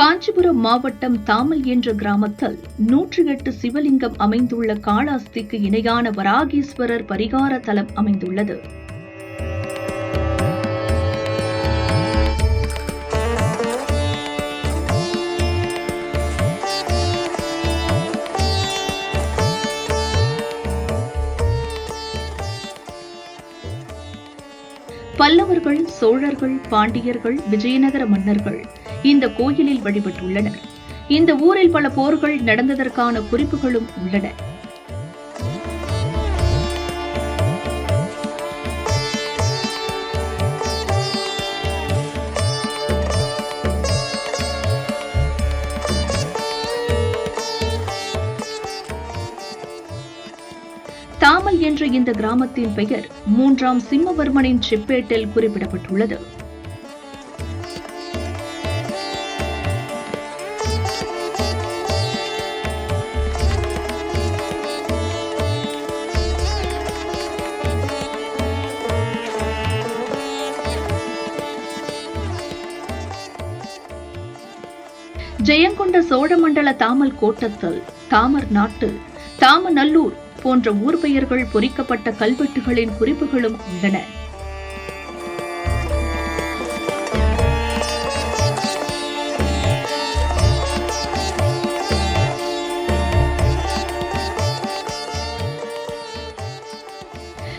காஞ்சிபுரம் மாவட்டம் தாமல் என்ற கிராமத்தில் நூற்றி எட்டு சிவலிங்கம் அமைந்துள்ள காளாஸ்திக்கு இணையான வராகீஸ்வரர் பரிகார தலம் அமைந்துள்ளது. பல்லவர்கள் சோழர்கள் பாண்டியர்கள் விஜயநகர மன்னர்கள் இந்த கோயிலில் வழிபட்டுள்ளனர். இந்த ஊரில் பல போர்கள் நடந்ததற்கான குறிப்புகளும் உள்ளன. தாமல் என்ற இந்த கிராமத்தின் பெயர் மூன்றாம் சிம்மவர்மனின் செப்பேட்டில் குறிப்பிடப்பட்டுள்ளது. ஜெயங்கொண்ட சோழமண்டல தாமல் கோட்டத்தில் தாமர் நாட்டு தாமநல்லூர் போன்ற ஊர் பெயர்கள் பொறிக்கப்பட்ட கல்வெட்டுகளின் குறிப்புகளும் உள்ளன.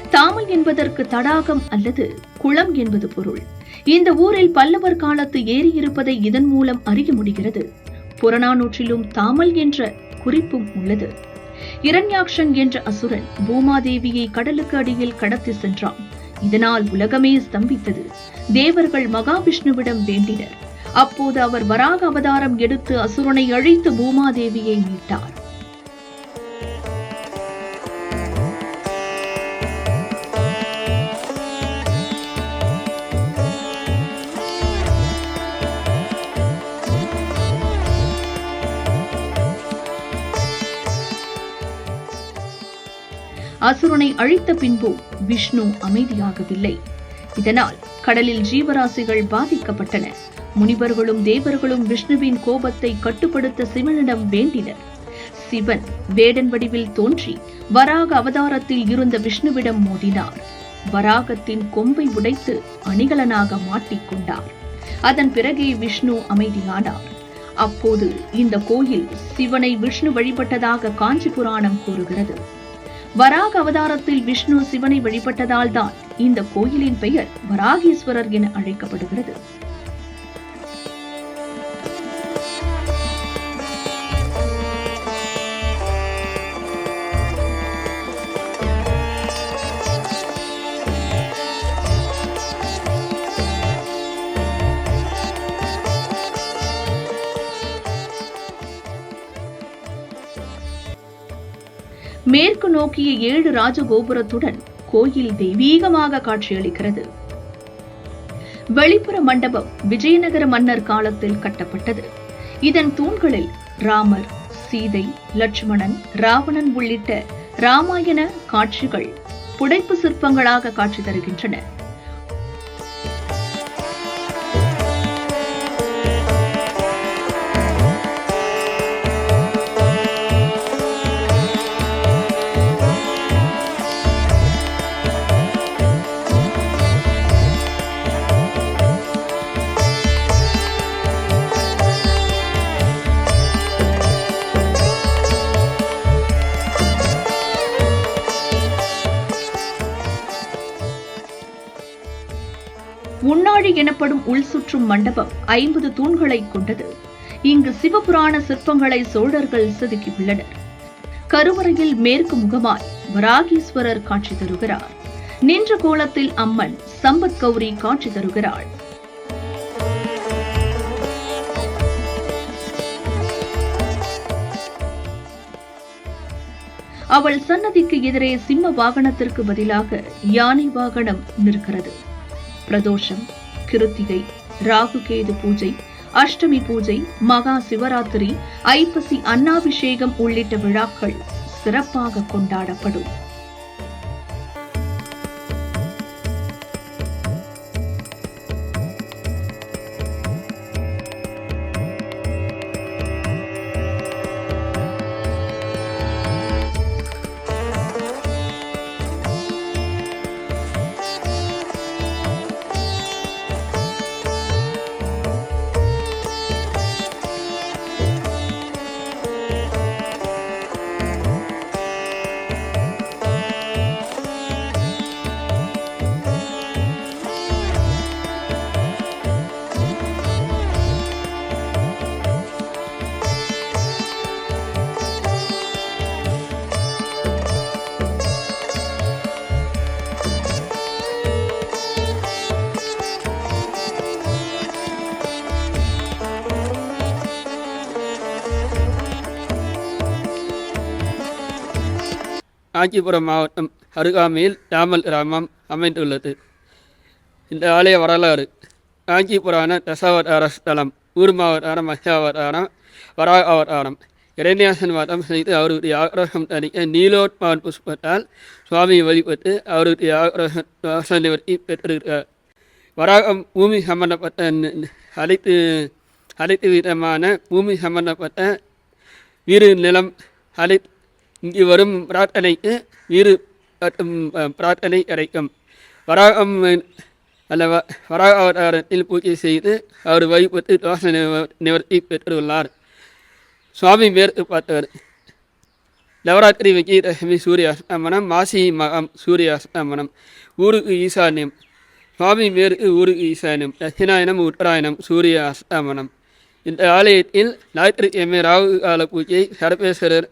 தாமல் என்பதற்கு தடாகம் அல்லது குளம் என்பது பொருள். இந்த ஊரில் பல்லவர் காலத்து ஏரி இருப்பதை இதன் மூலம் அறிய முடிகிறது. புறநானூற்றிலும் தாமல் என்ற குறிப்பும் உள்ளது. இரண்யாக்ஷன் என்ற அசுரன் பூமாதேவியை கடலுக்கு அடியில் கடத்தி சென்றான். இதனால் உலகமே ஸ்தம்பித்தது. தேவர்கள் மகாவிஷ்ணுவிடம் வேண்டினர். அப்போது அவர் வராக அவதாரம் எடுத்து அசுரனை அழித்து பூமாதேவியை மீட்டார். அசுரனை அழித்த பின்பு விஷ்ணு அமைதியாகவில்லை. இதனால் கடலில் ஜீவராசிகள் பாதிக்கப்பட்டன. முனிவர்களும் தேவர்களும் விஷ்ணுவின் கோபத்தை கட்டுப்படுத்த சிவனிடம் வேண்டினர். சிவன் வேடன் வடிவில் தோன்றி வராக அவதாரத்தில் இருந்த விஷ்ணுவிடம் மோதினார். வராகத்தின் கொம்பை உடைத்து அணிகலனாக மாட்டிக்கொண்டார். அதன் பிறகே விஷ்ணு அமைதியானார். அப்போது இந்த கோயில் சிவனை விஷ்ணு வழிபட்டதாக காஞ்சி புராணம் கூறுகிறது. வராக அவதாரத்தில் விஷ்ணு சிவனை வழிபட்டதால் தான் இந்த கோயிலின் பெயர் வராகீஸ்வரர் என அழைக்கப்படுகிறது. மேற்கு நோக்கிய ஏழு ராஜகோபுரத்துடன் கோயில் தெய்வீகமாக காட்சியளிக்கிறது. வெளிப்புற மண்டபம் விஜயநகர மன்னர் காலத்தில் கட்டப்பட்டது. இதன் தூண்களில் ராமர் சீதை லட்சுமணன் ராவணன் உள்ளிட்ட ராமாயண காட்சிகள் புடைப்பு சிற்பங்களாக காட்சி தருகின்றன. எனப்படும் உள் சுற்றும் மண்டபம் ஐம்பது தூண்களை கொண்டது. இங்கு சிவபுராண சிற்பங்களை சோழர்கள் செதுக்கியுள்ளனர். கருவறையில் மேற்கு முகமாய் வராகீஸ்வரர் காட்சி தருகிறார். நின்ற கோலத்தில் அம்மன் சம்பத் கௌரி காட்சி தருகிறாள். அவள் சன்னதிக்கு எதிரே சிம்ம வாகனத்திற்கு பதிலாக யானை வாகனம் நிற்கிறது. பிரதோஷம். கிருத்திகை ராகுகேது பூஜை அஷ்டமி பூஜை மகா சிவராத்திரி ஐப்பசி அன்னாபிஷேகம் உள்ளிட்ட விழாக்கள் சிறப்பாக கொண்டாடப்படும். காஞ்சிபுரம் மாவட்டம் அருகாமையில் ராமல் கிராமம் அமைந்துள்ளது. இந்த ஆலய வரலாறு காஞ்சிபுராண தசாவதார ஸ்தலம் ஊர்மாவதாரம் மத்யாவதாரம் வராக அவதாரம் இரண்யாசன் வாதம் செய்து அவருடைய ஆக்ரோஷம் தணிக்க நீலோட்பான் புஷ்பத்தால் சுவாமியை வழிபட்டு அவருடைய ஆக்ரோஷ நிவர்த்தி பெற்றிருக்கிறார். வராகம் பூமி சம்பந்தப்பட்ட அனைத்து அனைத்து விதமான பூமி சம்பந்தப்பட்ட வீடு நிலம் அனைத்து இங்கு வரும் பிரார்த்தனைக்கு வீடு பிரார்த்தனை கிடைக்கும் வராகம் அல்ல வ- வராக அவதாரத்தில் பூஜை செய்து அவர் வைப்பத்து தோஷ நிவ- நிவர்த்தி பெற்றுள்ளார். சுவாமி மேற்கு பார்த்தவர். நவராத்திரி விஜயதசமி சூரிய அஸ்தமனம் மாசி மகம் சூரிய அஸ்தமனம் ஊருக்கு ஈசான்யம். சுவாமி மேற்கு ஊருக்கு ஈசான்யம் தட்சிணாயனம் உத்தராயணம் சூரிய அஸ்தமனம் இந்த ஆலயத்தில் ஞாயிற்றுக்கிழமை ராகு கால பூஜை சரபேஸ்வரர்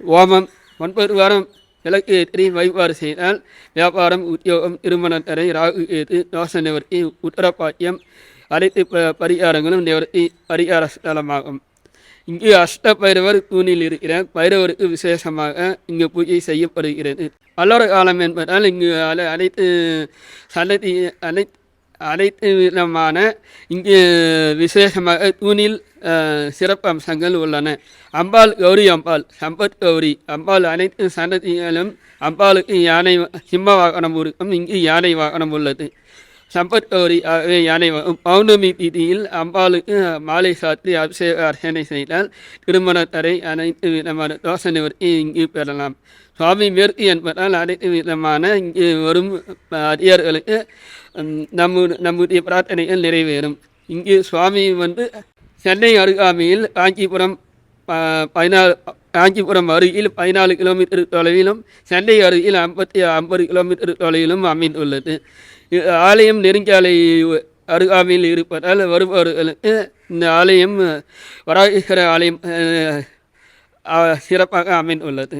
ஓமம் ஒன்பது வாரம் விளக்கு ஏற்றி வழிபாடு செய்தால் வியாபாரம் உத்தியோகம் திருமணம் தடை ராகு ஏது தோஷ நிவர்த்தி உத்தரப்பாக்கியம் அனைத்து ப- பரிகாரங்களும் நிவர்த்தி பரிகார ஸ்தலமாகும் இங்கு அஷ்ட பைரவர் தூணில் இருக்கிற பைரவருக்கு விசேஷமாக இங்கு பூஜை செய்யப்படுகிறது. வல்லோர காலம் என்பதால் இங்கு அனைத்து சன்னதி அனைத்து அனைத்து விதமான இங்கு விசேஷமாக தூணில் சிறப்பம்சங்கள் சிறப்பு அம்சங்கள் உள்ளன. அம்பாள் கௌரி அம்பாள் சம்பத் கௌரி. அம்பாள் அனைத்து சன்னதிகளும் அம்பாளுக்கு யானை சிம்ம வாகனம் இருக்கும் இங்கு யானை வாகனம் உள்ளது. சம்பத் ஆகவே யானை பௌர்ணமி திதியில் அம்பாளுக்கு மாலை சாற்றி அபிஷேக அர்ச்சனை செய்தால் திருமணத்தரை அனைத்து விதமான தோஷ நிவர்த்தி இங்கு பெறலாம் சுவாமி மேற்கு என்பதால் அனைத்து விதமான இங்கு வரும் அடியார்களுக்கு நம்ம நம்முடைய பிரார்த்தனைகள் நிறைவேறும் இங்கு சுவாமி வந்து சென்னை அருகாமையில் காஞ்சிபுரம் ப- பதினாலு காஞ்சிபுரம் அருகில் பதினாலு கிலோமீட்டர் தொலைவிலும் சென்னை அருகில் ஐம்பத்தி ஐம்பது கிலோமீட்டர் தொலைவிலும் அமைந்துள்ளது ஆலயம் நெருங்காலை அருகாமையில் இருப்பதால் வருபவர்களுக்கு இந்த ஆலயம் வராகேஸ்வர ஆலயம் சிறப்பாக அமைந்துள்ளது.